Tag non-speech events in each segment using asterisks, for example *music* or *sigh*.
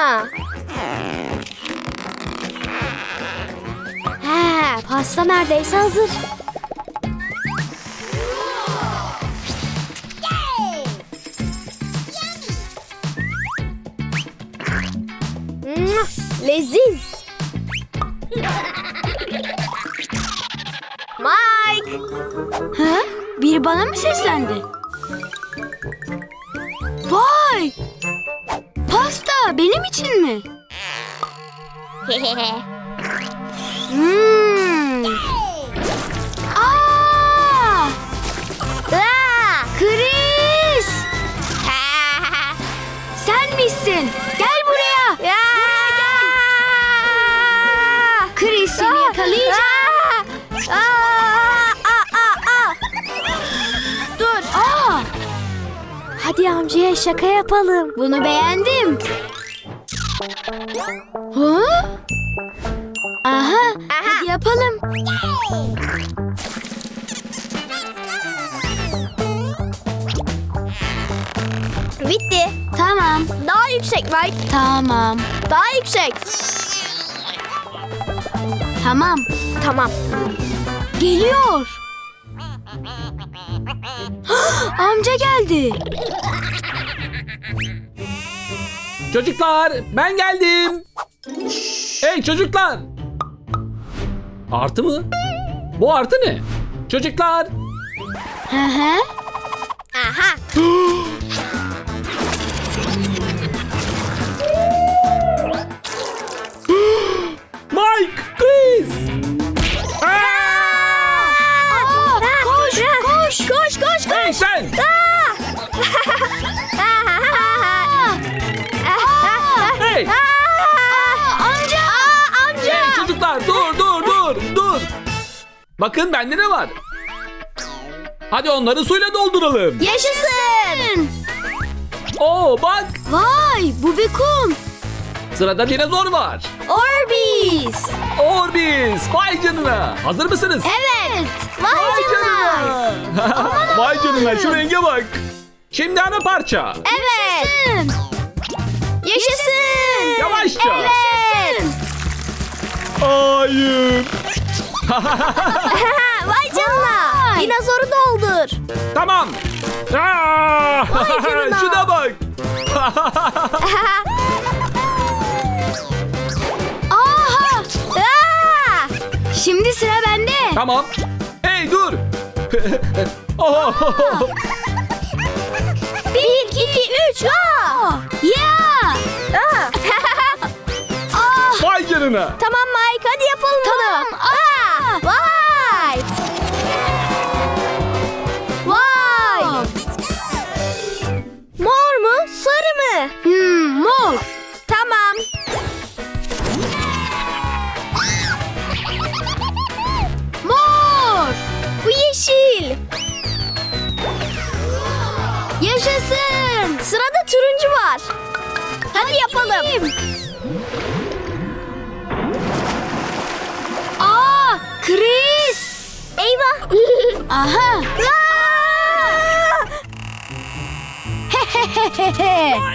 Canına. He, pasta neredeyse hazır. Mwah, Leziz. Mike. Ha? Biri bana mı seslendi? Pasta benim için mi? *laughs* Hmm. Hadi amcaya şaka yapalım. Bunu beğendim. Ha? Aha, hadi yapalım. Bitti. Tamam, Daha yüksek Mike. tamam, Daha yüksek. tamam. Tamam. Geliyor. *gasps* Amca geldi. Çocuklar ben geldim. Hey çocuklar. Artı mı? Bu artı ne? Çocuklar. Hı hı. Aha. *gasps* çocuklar dur dur dur dur. Bakın bende ne var? Hadi onları suyla dolduralım. Yaşasın. Oo bak Vay, bu bir kum. sırada dinozor var. Orbis. Orbis. Vay canına. Hazır mısınız? Evet. Vay Vay canına. canına. *laughs* Vay canına şu renge bak. Şimdi ana parça. Evet. Yaşasın. Hayır. *laughs* Vay canına. Dinozoru doldur. Tamam. Aa, Vay canına. *laughs* Şuna bak. *laughs* Aha. Aa! Şimdi sıra bende. tamam. Hey dur. Oh, Bir, iki, üç. Aa! Ya. Aa! Ah. Vay canına. tamam Mike hadi yapalım Tamam. Aa! Vay. Vay. Mor mu? Sarı mı? Hmm, mor. Tamam. Mor. Bu yeşil. Yaşasın. Sırada turuncu var. Hadi yapalım. Chris. Eyvah. *laughs* Aha. Aa! Hehehehe. Aa!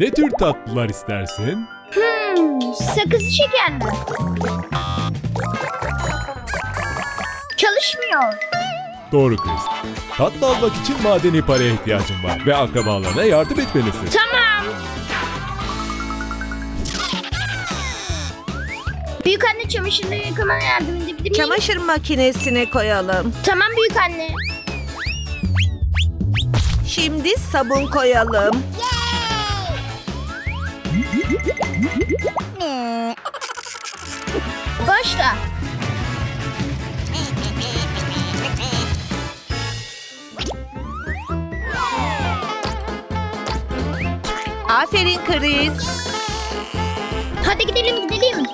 Ne tür tatlılar istersin? Hmm, sakızı şeker mi? Çalışmıyor. Doğru Chris. Tatlı almak için madeni paraya ihtiyacın var ve akrabalarına yardım etmelisin. Tamam. Büyük anne çamaşırları yıkamana yardım edebilir miyim? Çamaşır makinesine koyalım. Tamam büyük anne. Şimdi sabun koyalım. Hmm. Başla. Aferin Chris. Hadi gidelim gidelim.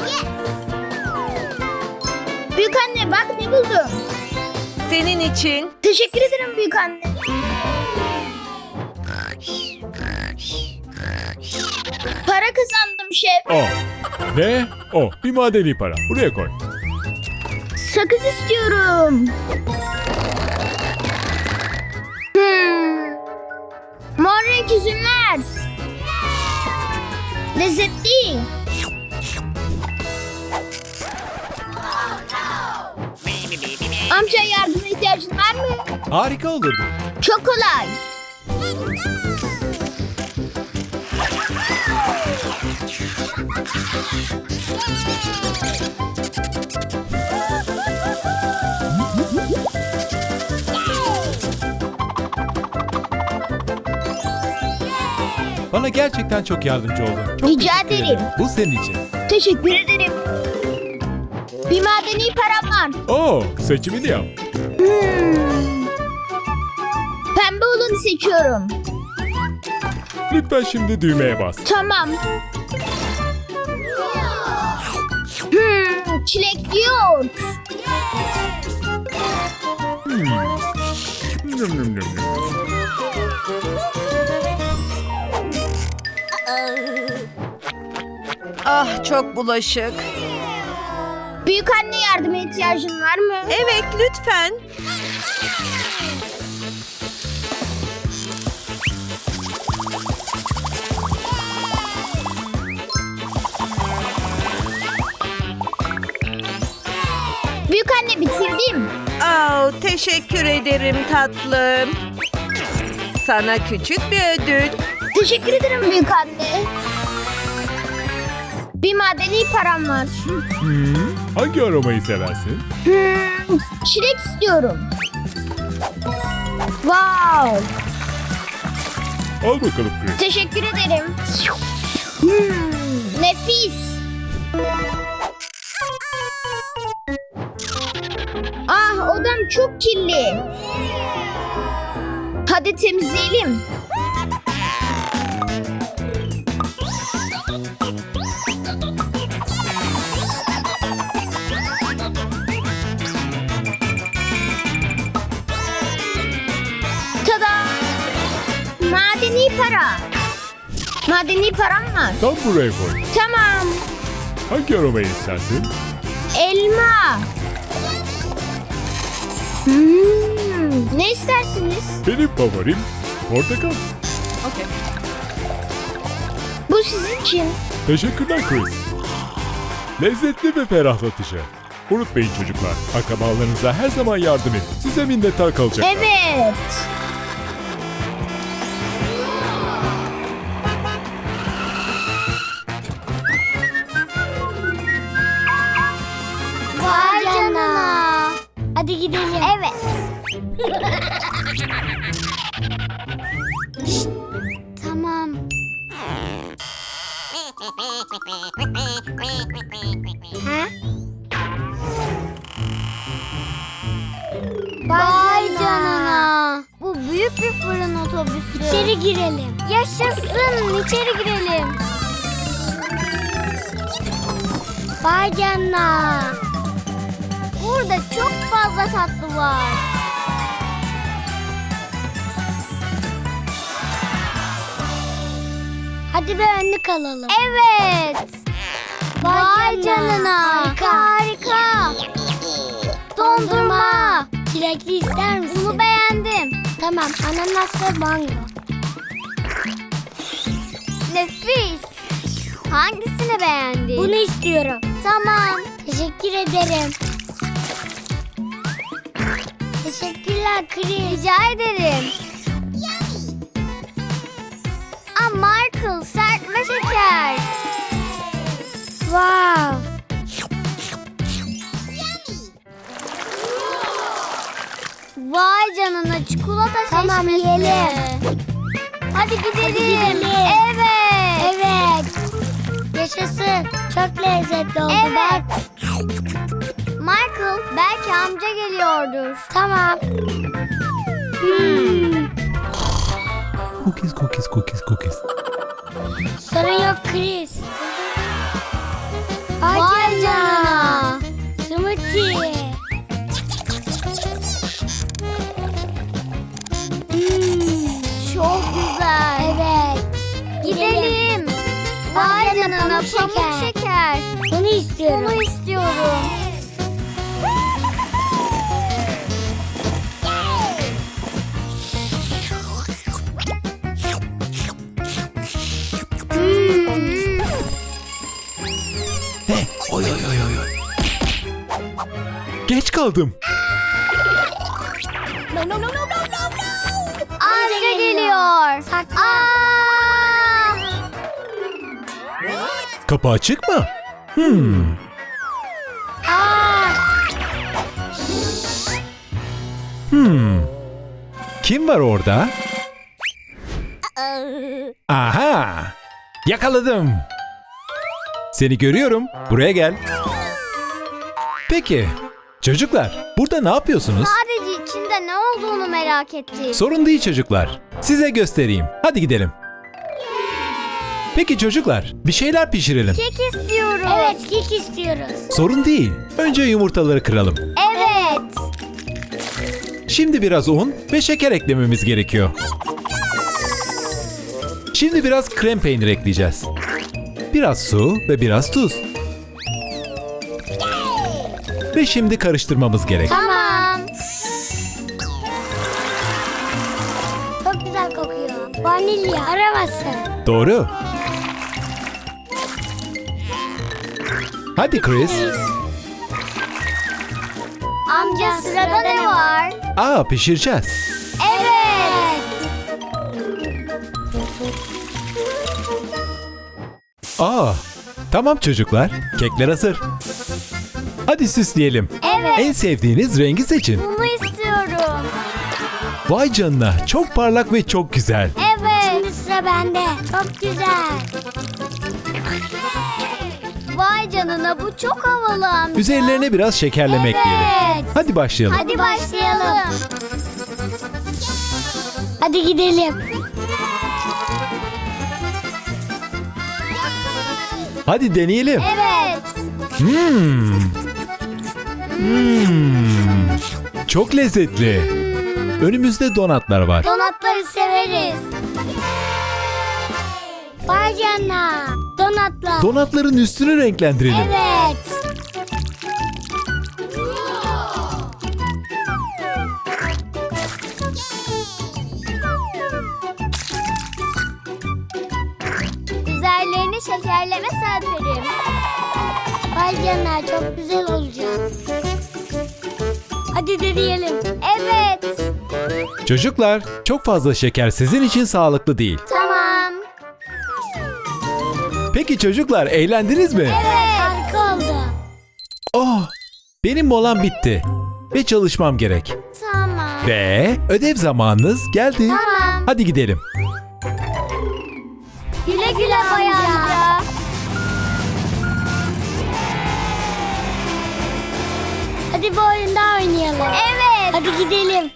Yes. Büyük anne bak ne buldum. Senin için. Teşekkür ederim büyük anne. Para kazandım şef. O. Ne? O. Bir madeni para. Buraya koy. Sakız istiyorum. Hmm. Mor renk üzümler. Lezzetli. Harika olurdu. Çok kolay. Bana gerçekten çok yardımcı oldun. Çok Rica teşekkür ederim. Bu senin için. Teşekkür ederim. Bir madeni param var. Oo, seçimini yap. Hmm. Pembe olanı seçiyorum. Lütfen şimdi düğmeye bas. Tamam. Hmm, çilekli yoğurt. Nüm nüm nüm nüm. Ah çok bulaşık. Büyük anne yardıma ihtiyacın var mı? Evet lütfen. Anne bitirdim. Oh, teşekkür ederim tatlım. Sana küçük bir ödül. Teşekkür ederim büyük anne. Bir madeni param var. Hmm, hangi aromayı seversin? Hmm, çilek istiyorum. Wow. Al bakalım Chris. Teşekkür ederim. Hmm, nefis. Odam çok kirli. Hadi temizleyelim. Tada! Madeni para. Madeni param var. Tam buraya koy. Tamam. Hangi aromayı istersin? Elma. Hmm, ne istersiniz? Benim favorim portakal. Bu sizin için. Teşekkürler Chris. Lezzetli ve ferahlatıcı. Unutmayın çocuklar, akrabalarınıza her zaman yardım edin. Size minnettar kalacaklar. Evet. Hadi gidelim. Evet. Tamam. Ha? Vay canına. Bu büyük bir fırın otobüsü. İçeri girelim. Yaşasın. içeri girelim. Vay canına. Burada çok fazla tatlı var. Hadi bir önlük alalım. Evet. Vay, canına. Harika. Harika. Dondurma. Çilekli ister misin? Bunu beğendim. Tamam ananas ve mango. Nefis. Hangisini beğendin? Bunu istiyorum. Tamam. Teşekkür ederim. Teşekkürler Chris. Rica ederim. Aa Michael sertme şeker. Wow. Vay canına çikolata tamam, yiyelim. Hadi gidelim. Evet. Evet. Yaşasın. Çok lezzetli oldu evet. bak. Michael belki amca geliyordur. Tamam. Hmm. Cookies, cookies, cookies, cookies. Sorun yok Chris. Vay canına. Smoothie. Hmm, çok güzel. Evet. Gidelim. Vay canına pamuk şeker. Bunu istiyorum. Bunu istiyorum. Geç kaldım. Amca geliyor. Saklan. Kapı açık mı? Hmm. Aa, Hmm. Kim var orada? Aha! Yakaladım. Seni görüyorum. Buraya gel. Peki. Çocuklar, burada ne yapıyorsunuz? sadece içinde ne olduğunu merak ettik. Sorun değil çocuklar. Size göstereyim. Hadi gidelim. Peki çocuklar, bir şeyler pişirelim. Kek istiyorum. Evet, kek istiyoruz. Sorun değil. Önce yumurtaları kıralım. Evet. Şimdi biraz un ve şeker eklememiz gerekiyor. Şimdi biraz krem peynir ekleyeceğiz. Biraz su ve biraz tuz. Ve şimdi karıştırmamız gerek. Tamam. Çok güzel kokuyor. Vanilya. Aramasın. Doğru. Hadi Chris. Amca sırada ne var? Aa pişireceğiz. Evet. Aa tamam çocuklar. Kekler hazır. Hadi süsleyelim. Evet. En sevdiğiniz rengi seçin. Bunu istiyorum. Vay canına çok parlak ve çok güzel. Evet. Şimdi sıra bende. Çok güzel. Vay canına bu çok havalı amca. Üzerlerine biraz şekerleme ekleyelim. Evet. Hadi başlayalım. Hadi başlayalım. Hadi gidelim. Hadi deneyelim. Evet. Hmm. Hmm. Çok lezzetli. Önümüzde donatlar var. Donatları severiz. Vay canına. Donatlar. Donatların üstünü renklendirelim. evet. Üzerlerine şekerleme serperim. Vay canına çok güzel olacak. Hadi deneyelim. Evet. Çocuklar, çok fazla şeker sizin için sağlıklı değil. Tamam. Peki çocuklar, eğlendiniz mi? Evet. Harika oldu. Oh, benim molam bitti ve çalışmam gerek. Tamam. Ve ödev zamanınız geldi. Tamam. Hadi gidelim. Güle güle Hadi bir oyun daha oynayalım. Evet. Hadi gidelim.